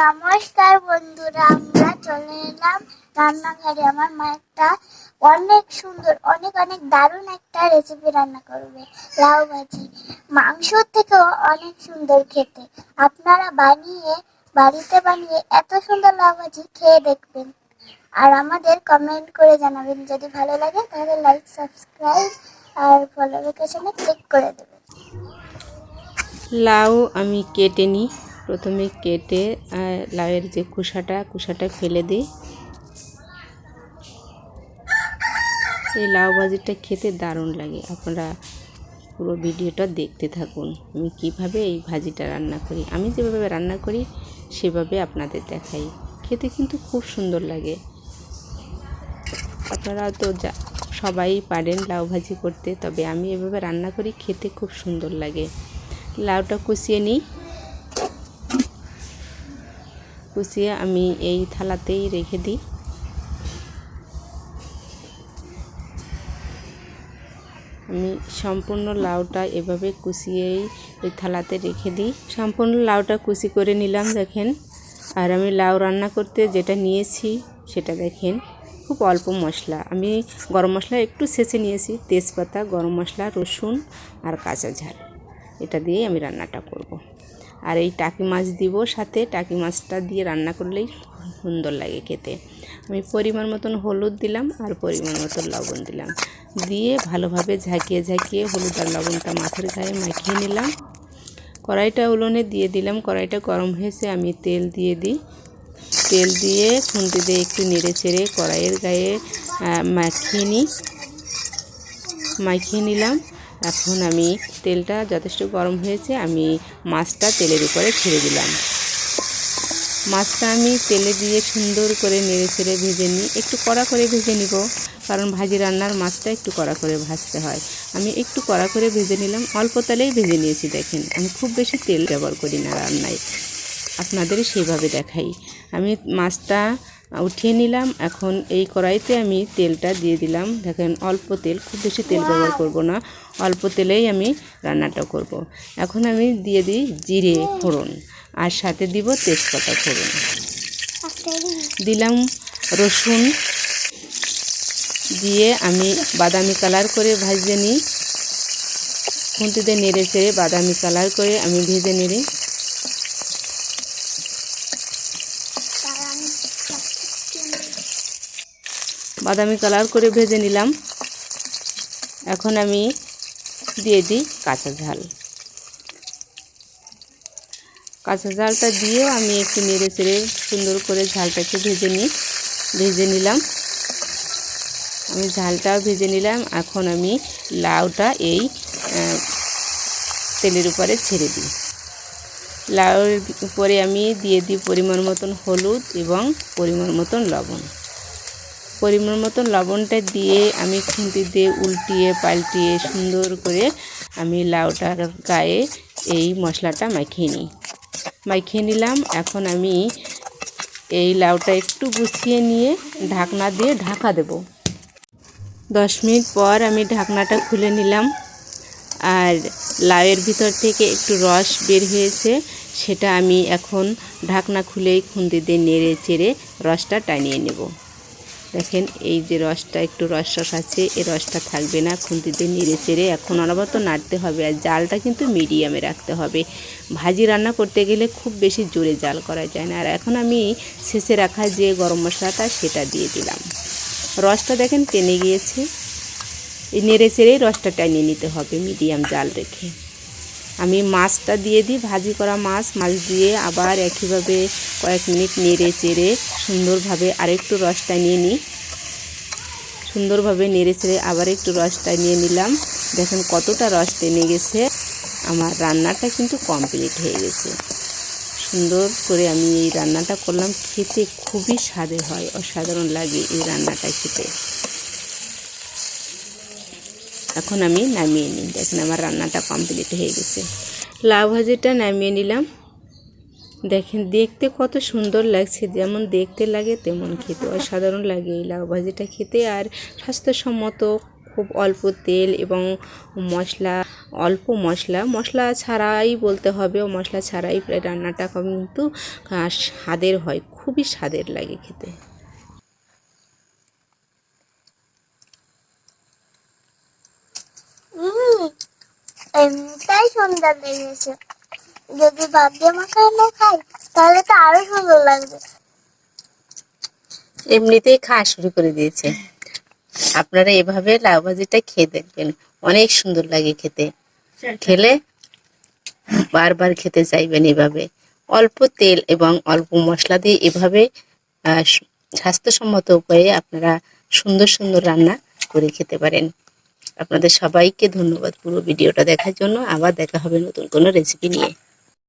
নমস্কার বন্ধুরা, আমরা চলে এলাম রান্নাঘরে। আমার মা একটা অনেক সুন্দর, অনেক অনেক দারুণ একটা রেসিপি রান্না করবে, লাউ ভাজি। মাংসর থেকেও অনেক সুন্দর খেতে। আপনারা বানিয়ে, বাড়িতে বানিয়ে এত সুন্দর লাউ ভাজি খেয়ে দেখবেন। আর আমাদের কমেন্ট করে জানাবেন। যদি ভালো লাগে, তাহলে লাইক সাবস্ক্রাইব আর ফলো লোকেশনে ক্লিক করে দেবেন। লাউ আমি কেটে নিই। প্রথমে কেটে লাউয়ের যে কুসাটা কুসাটা ফেলে দিই। এই লাউ ভাজিটা খেতে দারুণ লাগে। আপনারা পুরো ভিডিওটা দেখতে থাকুন। আমি কীভাবে এই ভাজিটা রান্না করি, আমি যেভাবে রান্না করি, সেভাবে আপনাদের দেখাই। খেতে কিন্তু খুব সুন্দর লাগে। আপনারা তো যা, সবাই পারেন লাউ ভাজি করতে, তবে আমি এভাবে রান্না করি, খেতে খুব সুন্দর লাগে। লাউটা কুচিয়ে নিই। কুচিয়ে আমি এই থালাতেই রেখে দিই। আমি সম্পূর্ণ লাউটা এভাবে কুচিয়েই ওই থালাতে রেখে দিই। সম্পূর্ণ লাউটা কুচি করে নিলাম, দেখেন। আর আমি লাউ রান্না করতে যেটা নিয়েছি সেটা দেখেন, খুব অল্প মশলা। আমি গরম মশলা একটু ছেঁচে নিয়েছি, তেজপাতা, গরম মশলা, রসুন আর কাঁচা ঝাল। এটা দিয়ে আমি রান্নাটা করব। আর এই টাকি মাছ দিব সাথে। টাকি মাছটা দিয়ে রান্না করলেই সুন্দর লাগে খেতে। আমি পরিমাণ মতন হলুদ দিলাম আর পরিমাণ মতন লবণ দিলাম। দিয়ে ভালোভাবে ঝাঁকিয়ে ঝাঁকিয়ে হলুদ আর লবণটা মাছের গায়ে মাখিয়ে নিলাম। কড়াইটা উলনে দিয়ে দিলাম। কড়াইটা গরম হয়েছে, আমি তেল দিয়ে দিই। তেল দিয়ে খুন্তি দিয়ে একটু নেড়ে চেড়ে কড়াইয়ের গায়ে মাখিয়ে নিই মাখিয়ে নিলাম। এখন আমি তেলটা যথেষ্ট গরম হয়েছে, আমি মাছটা তেলের উপরে ছেড়ে দিলাম। মাছটা আমি তেলে দিয়ে সুন্দর করে নেড়ে ছেড়ে ভেজে নিই। একটু কড়া করে ভেজে নিব, কারণ ভাজি রান্নার মাছটা একটু কড়া করে ভাজতে হয়। আমি একটু কড়া করে ভেজে নিলাম, অল্প তেলেই ভেজে নিয়েছি, দেখেন। আমি খুব বেশি তেল ব্যবহার করি না রান্নায়। আপনাদের সেইভাবে দেখাই। আমি মাছটা উঠিয়ে নিলাম। এখন এই কড়াইতে আমি তেলটা দিয়ে দিলাম। দেখেন অল্প তেল খুব বেশি তেল ব্যবহার করব না। অল্প তেলেই আমি রান্নাটা করব। এখন আমি দিয়ে দিই জিরে ফোড়ন আর সাথে দিব তেজপাতা ফোড়ন। দিলাম রসুন। দিয়ে আমি বাদামি কালার করে ভাজে নিই। খুন্তিতে নেড়ে চেড়ে বাদামি কালার করে আমি ভেজে নেড়ে বাদামি কালার করে ভেজে নিলাম। এখন আমি দিয়ে দিই কাঁচা ঝাল। কাঁচা ঝালটা দিয়েও আমি একটু নেড়ে চেড়ে সুন্দর করে ঝালটাকে ভেজে নিই। ভেজে নিলাম। আমি ঝালটাও ভেজে নিলাম। এখন আমি লাউটা এই তেলের উপরে ছেড়ে দিই। লাউয়ের উপরে আমি দিয়ে দিই পরিমাণ মতন হলুদ এবং পরিমাণ মতন লবণ। পরিমাণ মতন লবণটা দিয়ে আমি খুন্তি দিয়ে উল্টিয়ে পাল্টিয়ে সুন্দর করে আমি লাউটার গায়ে এই মশলাটা মাখিয়ে নিই। মাখিয়ে নিলাম, এখন আমি এই লাউটা একটু গুছিয়ে নিয়ে ঢাকনা দিয়ে ঢাকা দেব। দশ মিনিট পর আমি ঢাকনাটা খুলে নিলাম, আর লাউয়ের ভিতর থেকে একটু রস বের হয়েছে, সেটা আমি এখন ঢাকনা খুলেই খুন্তি দিয়ে নেড়ে চেড়ে রসটা টানিয়ে নেব। দেখেন, এই যে রসটা, একটু রস রস আছে এই রসটা থাকবে না খুন্তি দিয়ে নেড়ে চেড়ে এখন অনবরত নাড়তে হবে আর জালটা কিন্তু মিডিয়ামে রাখতে হবে। ভাজি রান্না করতে গেলে খুব বেশি জোরে জাল করা যায় না। আর এখন আমি শেষে রাখা যে গরম মশলাটা, সেটা দিয়ে দিলাম। রসটা দেখেন টেনে গিয়েছে। নেড়ে চেড়েই রসটা টানিয়ে নিতে হবে মিডিয়াম জাল রেখে। আমি মাছটা দিয়ে দিই, ভাজি করা মাছ মাছ দিয়ে আবার একইভাবে কয়েক মিনিট নেড়ে চেড়ে সুন্দরভাবে আরেকটু রসটা নিয়ে নিই। সুন্দরভাবে নেড়ে চেড়ে আবার একটু রসটা নিয়ে নিলাম। দেখেন কতটা রস টেনে গেছে। আমার রান্নাটা কিন্তু কমপ্লিট হয়ে গেছে। সুন্দর করে আমি এই রান্নাটা করলাম। খেতে খুবই স্বাদে হয়, অসাধারণ লাগে এই রান্নাটা খেতে। এখন আমি নামিয়ে নিই। দেখেন আমার রান্নাটা কমপ্লিট হয়ে গেছে। লাউ ভাজিটা নামিয়ে নিলাম। দেখেন দেখতে কত সুন্দর লাগছে, যেমন দেখতে লাগে তেমন খেতে। অসাধারণ লাগে এই লাউ ভাজিটা খেতে। আর স্বাস্থ্যসম্মত খুব অল্প তেল এবং মশলা, অল্প মশলা। মশলা ছাড়াই বলতে হবে ও মশলা ছাড়াই প্রায় রান্নাটা কিন্তু স্বাদের হয়, খুবই স্বাদের লাগে খেতে। এমনিটাই সুন্দর লেগেছে যদি ভাত দিয়ে মাখানো খাই, তাহলে তো আরও সুন্দর লাগবে। এমনিতেই খাওয়া শুরু করে দিয়েছে। আপনারা এভাবে লাউ ভাজিটা খেয়ে দেখবেন। অনেক সুন্দর লাগে খেতে। খেলে বারবার খেতে চাইবেন এভাবে। অল্প তেল এবং অল্প মশলা দিয়ে এভাবে স্বাস্থ্যসম্মত উপায়ে আপনারা সুন্দর সুন্দর রান্না করে খেতে পারেন। আপনাদের সবাইকে ধন্যবাদ পুরো ভিডিওটা দেখার জন্য। আবার দেখা হবে নতুন কোনো রেসিপি নিয়ে।